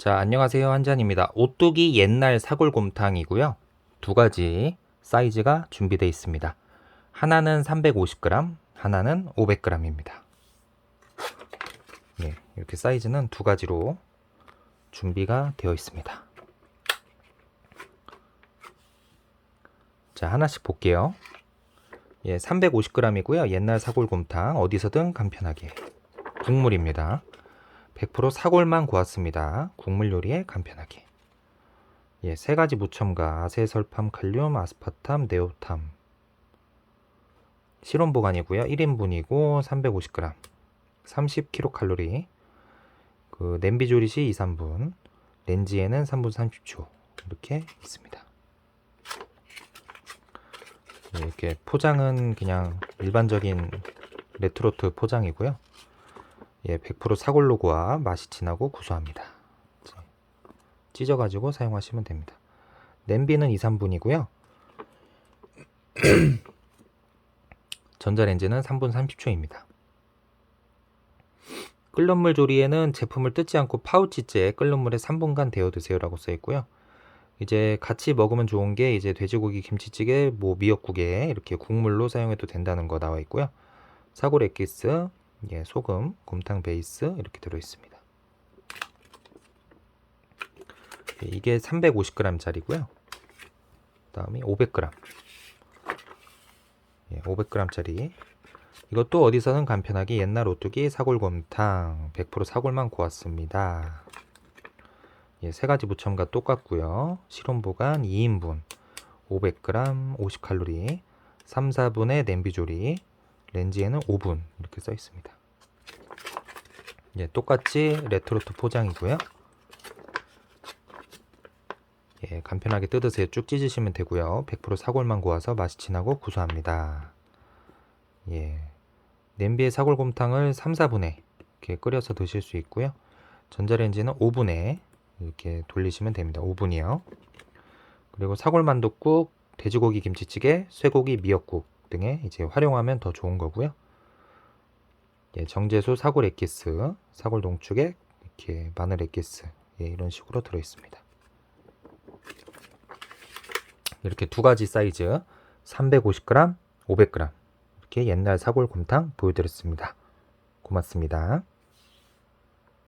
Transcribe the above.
자, 안녕하세요. 한잔입니다. 오뚜기 옛날 사골곰탕이고요. 두 가지 사이즈가 준비되어 있습니다. 하나는 350g, 하나는 500g입니다. 예, 이렇게 사이즈는 두 가지로 준비가 되어 있습니다. 자, 하나씩 볼게요. 예, 350g이고요. 옛날 사골곰탕 어디서든 간편하게 국물입니다. 100% 사골만 구웠습니다. 국물 요리에 간편하게. 예, 세 가지 무첨가 아세설팜, 칼륨, 아스파탐, 네오탐. 실온 보관이고요. 1인분이고 350g. 30kcal. 그 냄비 조리 시 2, 3분. 렌지에는 3분 30초. 이렇게 있습니다. 예, 이렇게 포장은 그냥 일반적인 레트로트 포장이고요. 예, 100% 사골로 구워 맛이 진하고 구수합니다. 찢어가지고 사용하시면 됩니다. 냄비는 2, 3분이고요. 전자레인지는 3분 30초입니다. 끓는 물 조리에는 제품을 뜯지 않고 파우치째 끓는 물에 3분간 데워 드세요라고 써 있고요. 이제 같이 먹으면 좋은 게 이제 돼지고기 김치찌개, 뭐 미역국에 이렇게 국물로 사용해도 된다는 거 나와 있고요. 사골 엑기스, 예, 소금, 곰탕 베이스 이렇게 들어 있습니다. 예, 이게 350g짜리고요. 다음이 500g. 예, 500g짜리. 이것도 어디서는 간편하게 옛날 오뚜기 사골곰탕 100% 사골만 구웠습니다. 예, 세 가지 무첨가 똑같고요. 실온 보관 2인분 500g 50칼로리 3, 4분의 냄비 조리 렌지에는 5분 이렇게 써 있습니다. 예, 똑같이 레트로트 포장이고요. 예, 간편하게 뜯으세요. 쭉 찢으시면 되고요. 100% 사골만 구워서 맛이 진하고 구수합니다. 예. 냄비에 사골곰탕을 3, 4분에 이렇게 끓여서 드실 수 있고요. 전자레인지는 5분에 이렇게 돌리시면 됩니다. 5분이요. 그리고 사골만둣국, 돼지고기 김치찌개, 쇠고기 미역국 등에 이제 활용하면 더 좋은 거고요. 예, 정제수 사골 엑기스, 사골 농축액, 이렇게 마늘 엑기스 예, 이런 식으로 들어 있습니다. 이렇게 두 가지 사이즈 350g, 500g 이렇게 옛날 사골 곰탕 보여드렸습니다. 고맙습니다.